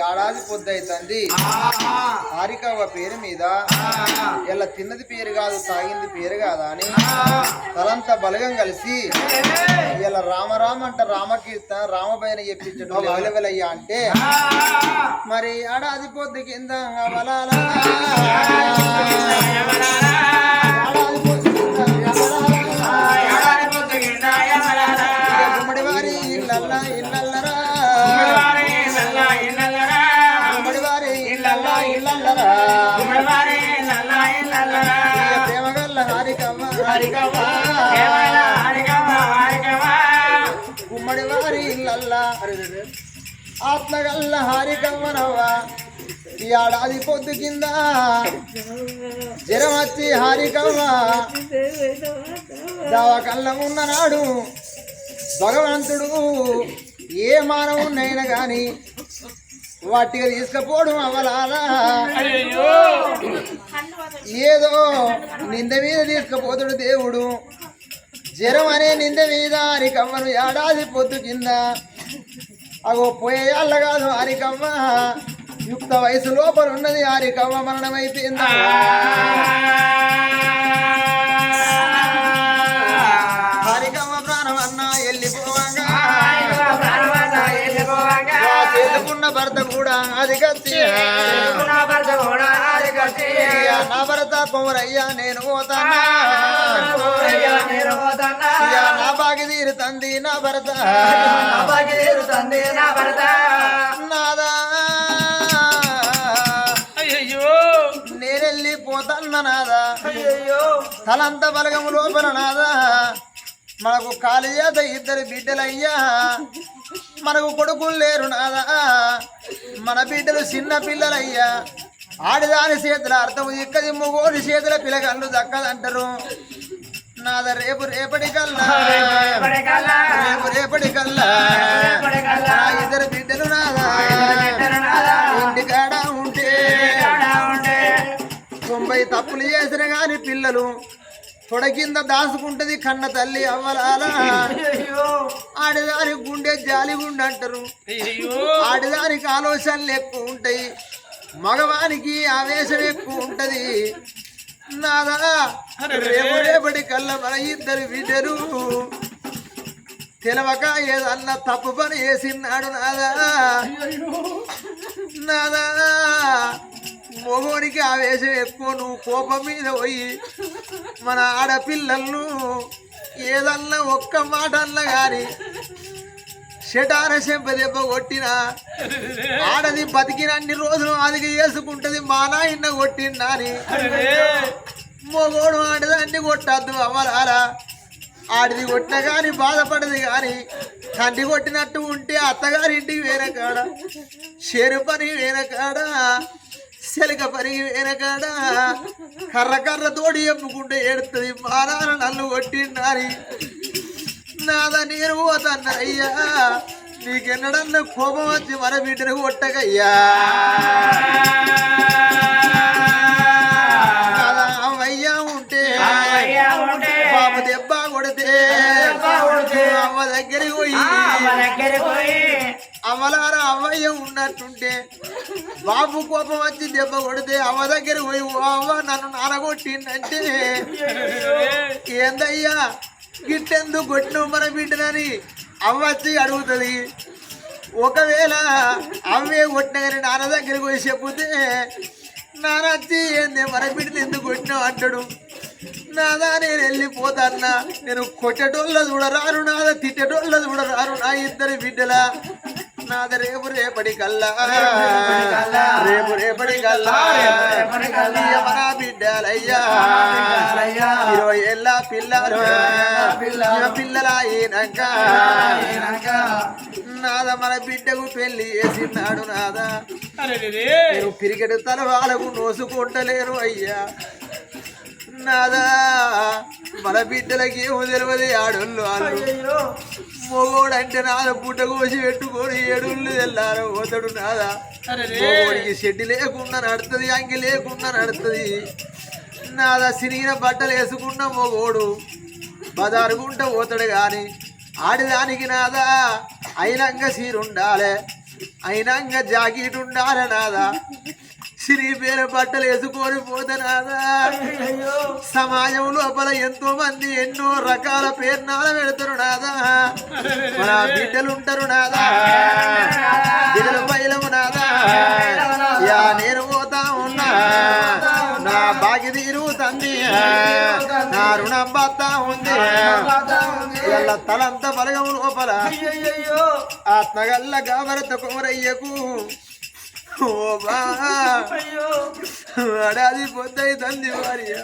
ఏడాది పొద్దైతుంది హారికవ్వ పేరు మీద ఇలా తిన్నది పేరు కాదు తాగింది పేరు కాదా అని తలంతా బలగం కలిసి ఇలా రామరామ అంట రామకీర్తన రామపైన చెప్పించడం వెలవెలయ్యా అంటే మరి ఏడాది పొద్దు కింద గుమ్మడి వారి ఇళ్ళల్లా ఇళ్ళల్లరా గుమ్మడి వారి ఇళ్ళల్లా. ఆత్మగల్ల హారికమ్మనవ్వ ఈ ఏడాది పొద్దు కింద జ్వరం వచ్చి హారికవ్వ దవాకల్ల ఉన్ననాడు భగవంతుడు ఏ మానవునైనా గాని వాటిగా తీసుకపోవడం అవలాలా ఏదో నింద మీద తీసుకుపోతుడు దేవుడు. జ్వరం అనే నింద మీద హరికమ్మను ఏడాది పొద్దు కింద. అగో పోయేయాళ్ళ కాదు హరికమ్మ యుక్త వయసు లోపల ఉన్నది హరికమ్మ మరణమైపోయిందా భర్త అది నా భర్త నేను నా బాగి తీరుతంది నా భర్త. నాదా? నాదా తలంత బలగము లోపల నాదా? మనకు కాలి చేత ఇద్దరు బిడ్డలయ్యా. మనకు కొడుకులు లేరు నాదా. మన బిడ్డలు చిన్న పిల్లలయ్యా. ఆడిదాని చేతుల అర్థం ఇక్కది మొగోడి చేతుల పిల్లగళ్ళు దక్కదంటారు. నాద రేపు రేపటి కల్లా. రేపు రేపటి కల్లా. ఇద్దరు బిడ్డలు నాదా. ఇంటికాడ ఉంటే. తొంభై తప్పులు చేసిన కానీ పిల్లలు తొడ కింద దాచుకుంటది కన్న తల్లి అవ్వలాల ఆడదాని గుండె జాలి గుండె అంటారు ఆడదానికి ఆలోచనలు ఎక్కువ ఉంటాయి. మగవానికి ఆవేశం ఎక్కువ ఉంటది. నాదా రేపు రేపటి కల్లా మన ఇద్దరు బిడ్డరు తెలవక ఏదన్నా తప్పు పని చేసినాడు నాదా. నాదా మొగోనికి ఆవేశం ఎక్కువ నువ్వు కోపం మీద పోయి మన ఆడపిల్లలను ఏదన్నా ఒక్క మాట కానీ గాని షటార చెంప దెబ్బ కొట్టిన ఆడది బతికినన్ని రోజులు అదికి చేసుకుంటది మా నాయన కొట్టిందా అని. మొగోడు అన్ని కొట్టద్దు అవ్వరారా ఆడిది కొట్టిన కానీ బాధపడదు కానీ తండ్రి కొట్టినట్టు ఉంటే అత్తగారి ఇంటికి వేరే కాడ షేరు పని వేరే కాడ శలిక పని వేరే కాడ కర్ర కర్ర తోడి ఎమ్ముకుంటే ఏడుతుంది మారాన నన్ను కొట్టిండారి నాదా నేను పోతాను అయ్యా నీకెన్నడన్నా కోపం వచ్చి మన బిడ్డను కొట్టకయ్యా అవలార అమ్మయ్య ఉన్నట్టుంటే బాబు కోపం వచ్చి దెబ్బ కొడితే అవ్వ దగ్గర పోయి అవ్వ నన్ను నానగొట్టిందంటే ఏందయ్యా? గిట్టెందుకు కొట్టినవు మన బిడ్డనని అవ్వ వచ్చి అడుగుతుంది ఒకవేళ అవ్వే కొట్టినగాని నాన్న దగ్గరికి పోయి చెప్తే నాన్న వచ్చి ఏంది మన బిడ్డను ఎందుకు కొట్టినావు? అంటాడు. నాదా నేను వెళ్ళిపోతాన్నా నేను కొట్టేటోళ్ళ చూడరాను నాద తిట్టేటోళ్ళ చూడరారు నా ఇద్దరి బిడ్డల. నాద రేపు రేపటి కల్లా. రేపు రేపటి కల్లా. మన బిడ్డలయ్యా. ఇరవై ఏళ్ళ పిల్లలు. పిల్లల. అయినాక నాద మన బిడ్డకు పెళ్ళి చేసినాడు నాదా. నేను పిరికెడు తల వాళ్ళకు నోసుకుంటలేరు అయ్యా. నాదా మన బిడ్డలకి ఏమో తెలియదు ఆడోళ్ళు వాళ్ళు. మొగోడు అంటే నాద పుట్ట కోసి పెట్టుకొని ఏడుళ్ళు తెల్లారు పోతాడు నాదా? మొగోడికి షెడ్డి లేకుండా నడుతుంది అంగి లేకుండా నడుతుంది నాదా సిరిగిన బట్టలు వేసుకున్న మొగోడు బదారుగుంట పోతాడు గాని ఆడిదానికి నాదా అయినంగా సీరుండాలే అయినాక జాకెట్ ఉండాలి నాదా? శ్రీ పేర బట్టలు వేసుకొని పోతనాదా సమాజం లోపల ఎంతో మంది ఎన్నో రకాల పేర్నాలు పెడతారు నాదా? మన బిడ్డలు ఉంటారు నాదా? బిడ్డలు పైలము నాదా? యా నేను పోతా ఉన్నా. నా బాగి తీరుతుంది నా రుణం బతా ఉంది. తలంత బలగం లోపల ఆత్మగల్ల గామరత కుమరయ్యకు ఓ బా. అడాది పొద్దు తంది భార్య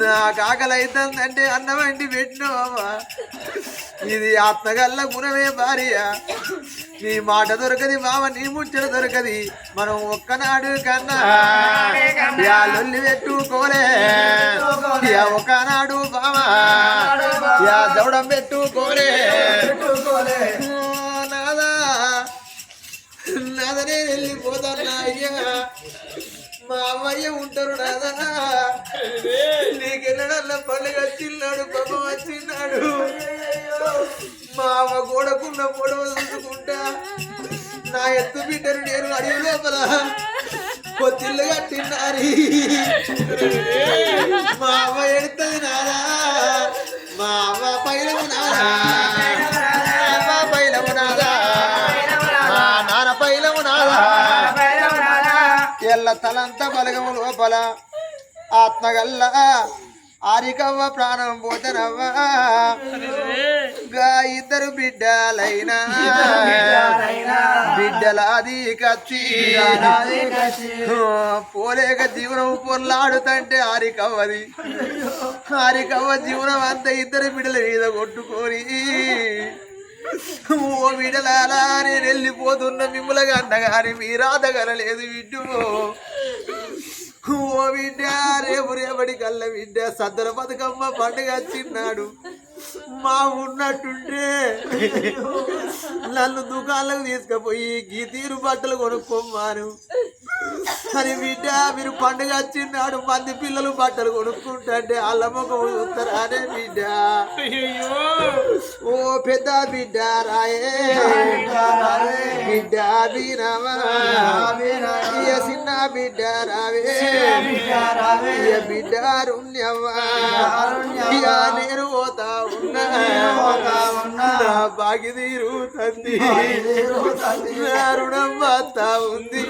నాకు ఆకలి అవుతుందంటే అన్నం వండి పెట్టినావా ఇది ఆత్మగల్ల గుణమే భార్య. నీ మాట దొరకది మామ నీ ముచ్చట దొరకది. మనం ఒక్కనాడు కన్నా యా పెట్టుకోలే. యా ఒకనాడు బామ యా దౌడం పెట్టుకోలే. వెళ్ళిపోతాను అయ్యా. మా అమ్మయ్య ఉంటారు నాదా నీకెన్నడల్లా పండుగ వచ్చిన్నాడు పాప వచ్చిన్నాడు. మా అమ్మ గోడకున్న పొడవ చూసుకుంటా. నా ఎత్తు బిడ్డను నేను అడిగి లోపల కొత్తిల్లు కట్టినారి మా అమ్మ ఎడుతుంది గల్ల తలంత బలగము లోపల. ఆత్మగల్ల ఆరికవ్వ ప్రాణం పోతనవ్వా. గా ఇద్దరు బిడ్డలైనా. బిడ్డలాది కచ్చి. పోలేక జీవనం పొర్లాడుతంటే ఆరికవ్వది. ఆరికవ్వ జీవనం అంతా ఇద్దరు బిడ్డల మీద కొట్టుకొని. ఓ విడలారా నేను వెళ్ళిపోతున్న మిమ్మల్ని అన్నగాని మీ రాదగలలేదు ఓ బిడ్డ రేపు రేపటి కళ్ళ బిడ్డ సద్దల బతుకమ్మ పండుగ వచ్చిన్నాడు. మా ఉన్నట్టుంటే నన్ను దుకాణాలకు తీసుకుపోయి గీతీరు బట్టలు కొనుక్కోమాను అని బిడ్డ మీరు పండుగ వచ్చిన్నాడు మంది పిల్లలు బట్టలు కొనుక్కుంటే వాళ్ళ ముఖం చూస్తారానే బిడ్డ? ఓ పెద్ద బిడ్డ రాయే బిడ్డ బీనవా బిడ్డ రావే. బిడ్డ నేను పోతా ఉన్నా. బాగి తీరుతుంది రుణం పోతా ఉంది.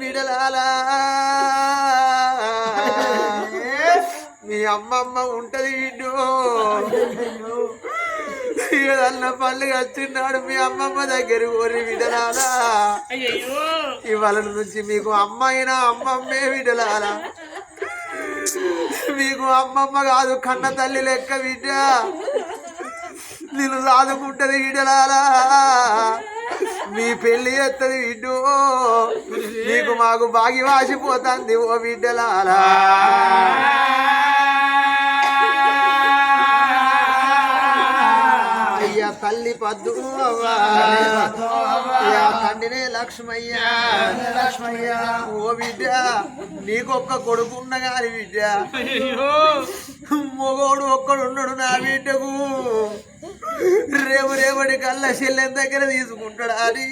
బిడలాలా మీ అమ్మమ్మ ఉంటది వీడు ఏదన్నా పండుగ వచ్చినాడు మీ అమ్మమ్మ దగ్గర కోరి విడలాలా. ఇవాళ నుంచి మీకు అమ్మ అయినా అమ్మమ్మే విడలాలా. మీకు అమ్మమ్మ కాదు కన్న తల్లి లెక్క బిడ్డ. నేను సాదుకుంటది విడలాలా. మీ పెళ్ళి ఎత్తది విడ్డు నీకు మాకు బాగి వాసిపోతుంది ఓ బిడ్డలాలా తల్లి పద్దు తండ్రినే లక్ష్మయ్య. లక్ష్మయ్య. ఓ బిడ్డ నీకొక్క కొడుకున్న గాని బిడ్డ. మొగోడు ఒక్కడు ఉన్నాడు నా బిడ్డకు. రేపు రేపటి కల్లా చెల్లెం దగ్గర తీసుకుంటాడు అని.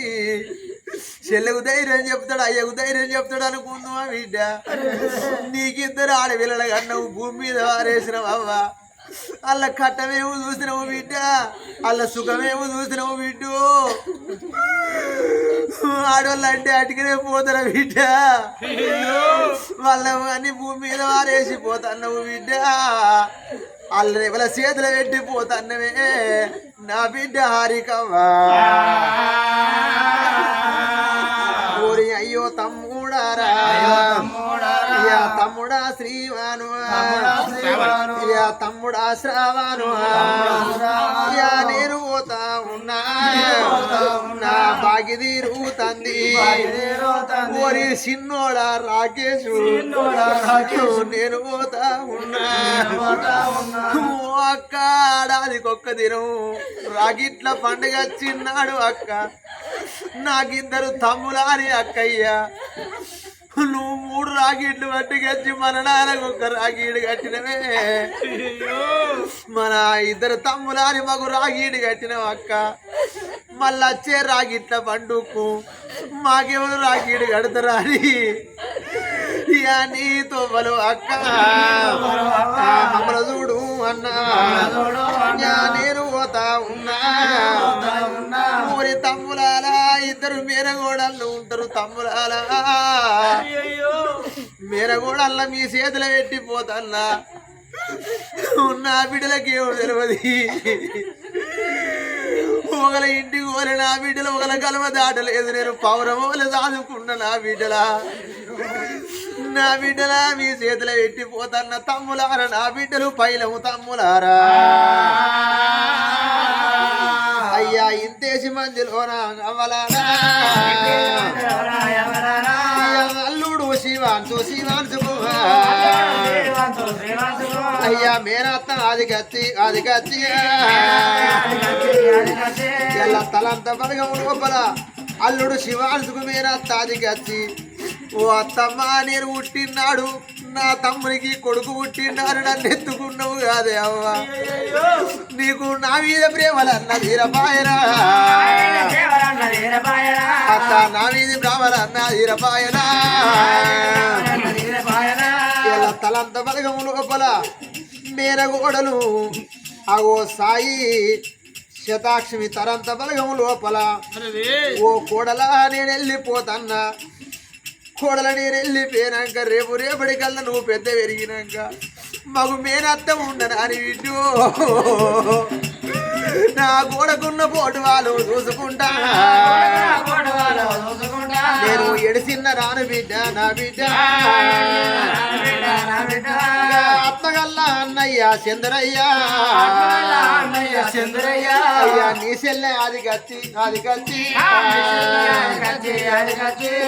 చెల్లెకు ధైర్యం చెప్తాడు అయ్యకు ధైర్యం చెప్తాడు అనుకుందామా బిడ్డ. నీకిద్దరు ఆడపిల్లల కన్నావు భూమి మీద వారేసినావు అల్ల కట్టమేమో చూసినావు బిడ్డ. అల్ల సుఖమేమో చూసినావు బిడ్డు. ఆడవాళ్ళు అంటే అటుకనే పోతారా బిడ్డ. వాళ్ళ అన్ని భూమి మీద వారేసి పోతున్నావు బిడ్డ. వాళ్ళ రేపల చేతులు పెట్టి పోతాన్నవే. నా బిడ్డ హారికవ్వా. అయ్యో తమ్ముడారా. తమ్ముడా శ్రీవాను తమ్ముడా శ్రావాను నేను పోతా ఉన్నా. నా బాగి తీరుతంది ఓరి సిన్నోడా రాకేషు నేను పోతా ఉన్నా. అక్క ఆడాదికొక్క దినం. రాగిట్ల పండుగ చిన్నాడు అక్క. నాకిద్దరు తమ్ములాని అక్కయ్య. నువ్వు మూడు రాగిట్లు పట్టుకొచ్చి మన నాన్నకు ఒక రాగీడు కట్టినవే. మన ఇద్దరు తమ్ములాని మాకు రాగీడు కట్టినవు అక్క. మళ్ళా వచ్చే రాగిట్ల పండుకు మాకెవరు రాగిడు కడతారా అని. ఇక నీ తోవలు అక్క. అన్నా. నేను పోతా ఉన్నా. ఇద్దరు మేనగోడళ్ళు ఉంటారు తమ్ములాలా మేనగోడల్ల మీ చేతులు పెట్టిపోతల్లా నా బిడ్డలకి ఏమో తెలియదు ఒకల ఇంటికి పోలే నా బిడ్డలు ఒకల కలమ దాటలేదు. నేను పౌరమోలు దాదుకున్న నా బిడ్డలా. నా బిడ్డలా మీ చేతిలో పెట్టిపోతన్న తమ్ములారా నా బిడ్డలు పైలము తమ్ములారా. చేసి ఇంతేసి అల్లుడు శివాన్సు శివాన్సు అయ్యా మేనత్త అది కత్తి అది కత్తి ఎలా తలంత బలగము లోపల అల్లుడు శివాంశుకు మేనత్త అది కత్తి ఓ అత్తమ్మ నేను పుట్టినాడు నా తమ్మునికి కొడుకు పుట్టినాడు నన్ను ఎత్తుకున్నావు కాదే అవ్వ. నీకు నా మీద ప్రేమలన్న తీరపాయరా అత్త నా మీద ప్రేమలన్న ఇలా తలంత బలగము లోపల మేనగోడలు అగో సాయి శతాక్షమి తరంత బలగము లోపల ఓ కోడలా నేను వెళ్ళిపోతన్నా. కోడల నేను వెళ్ళిపోయినాక రేపు రేపటి కల్లా నువ్వు పెద్ద పెరిగినాక మాకు మేనత్త ఉండను అని విడ్డు నా గోడకున్న పోటు వాళ్ళు చూసుకుంటా నేను ఎడిసిన్న రాను బిడ్డ నా బిడ్డ. అత్తగల్లా అన్నయ్య చంద్రయ్య. అయ్యా నీ సెల్లె అది కచ్చి అది కచ్చి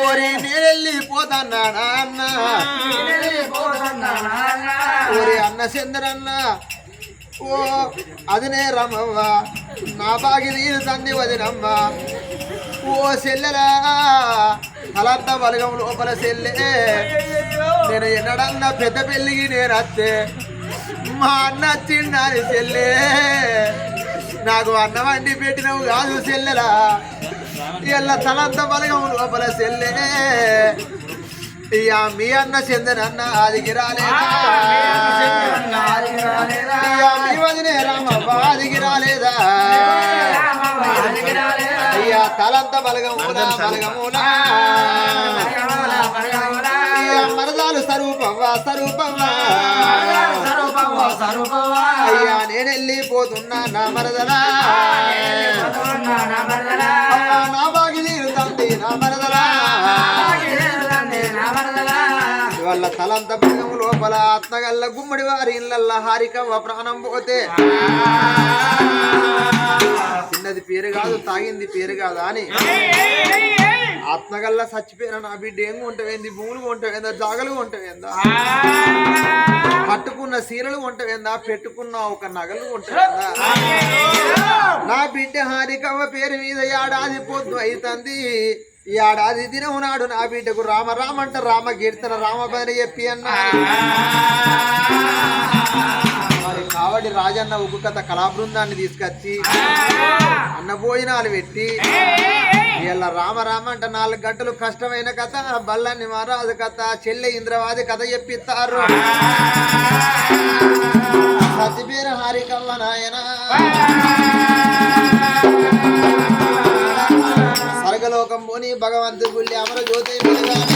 ఓరి నేను వెళ్ళిపోతాన్నా నాన్న. ఓరి అన్న చంద్రన్న ఓ అదినే రమవ్వ నా బాగి నీరు తంది వదినమ్మ ఓ సెల్లెలా అలంత బలగం లోపల సెల్లె. నేను ఎన్నడన్నా పెద్ద పెళ్ళికి నేను అత్తే మా అన్న తిన్నాను సెల్లే. నాకు అన్నం వండి పెట్టినవు కాదు సెల్లెలా. ఇలా తలంత బలగం లోపల సెల్లే. మీ అన్న చందనన్న ఆదికి రాలేదా? మీ వదినే రామవ్వ ఆదికి రాలేదా? అయ్యా తలంత బలగమున బలగమున. మరదాలు స్వరూపవ్వ స్వరూపవ్వ అయ్యా నేను వెళ్ళిపోతున్నా నా మరదలా. అమ్మా, నా బాగి తీరుతుంది నా మరదలా. వాళ్ళ తలంత భంగము లోపల అత్తగల్ల గుమ్మడి వారి ఇళ్ళల్లా హారికవ్వ ప్రాణం పోతే. చిన్నది పేరు కాదు తాగింది పేరు కాదా అని. ఆత్మగల్ల చచ్చిపోయిన నా బిడ్డ ఏం కొంటవేంది? భూములు కొంటవేందా? జాగలు కొంటవేందా? కట్టుకున్న సీరలు కొంటవేందా? పెట్టుకున్న ఒక నగలు కొంటవేందా? నా బిడ్డ హారికవ్వ పేరు మీద ఏడాది పొద్దు అవుతుంది ఈ ఏడాది దినం నాడు నా బిడ్డకు రామ రామ అంట రామ కీర్తన రామ పని చెప్పి అన్న. మరి కావడి రాజన్న ఒక కథ కళా బృందాన్ని తీసుకొచ్చి అన్న భోజనాలు పెట్టి వీళ్ళ రామ రామ అంట నాలుగు గంటలు కష్టమైన కథ బల్లాన్ని మహారాజు కథ చెల్లె ఇంద్రవాది కథ చెప్పిస్తారు. సతిపేరు హారికమ్మ నాయన. స్వర్గలోకం భగవంతు గుళ్ళి అమర జ్యోతి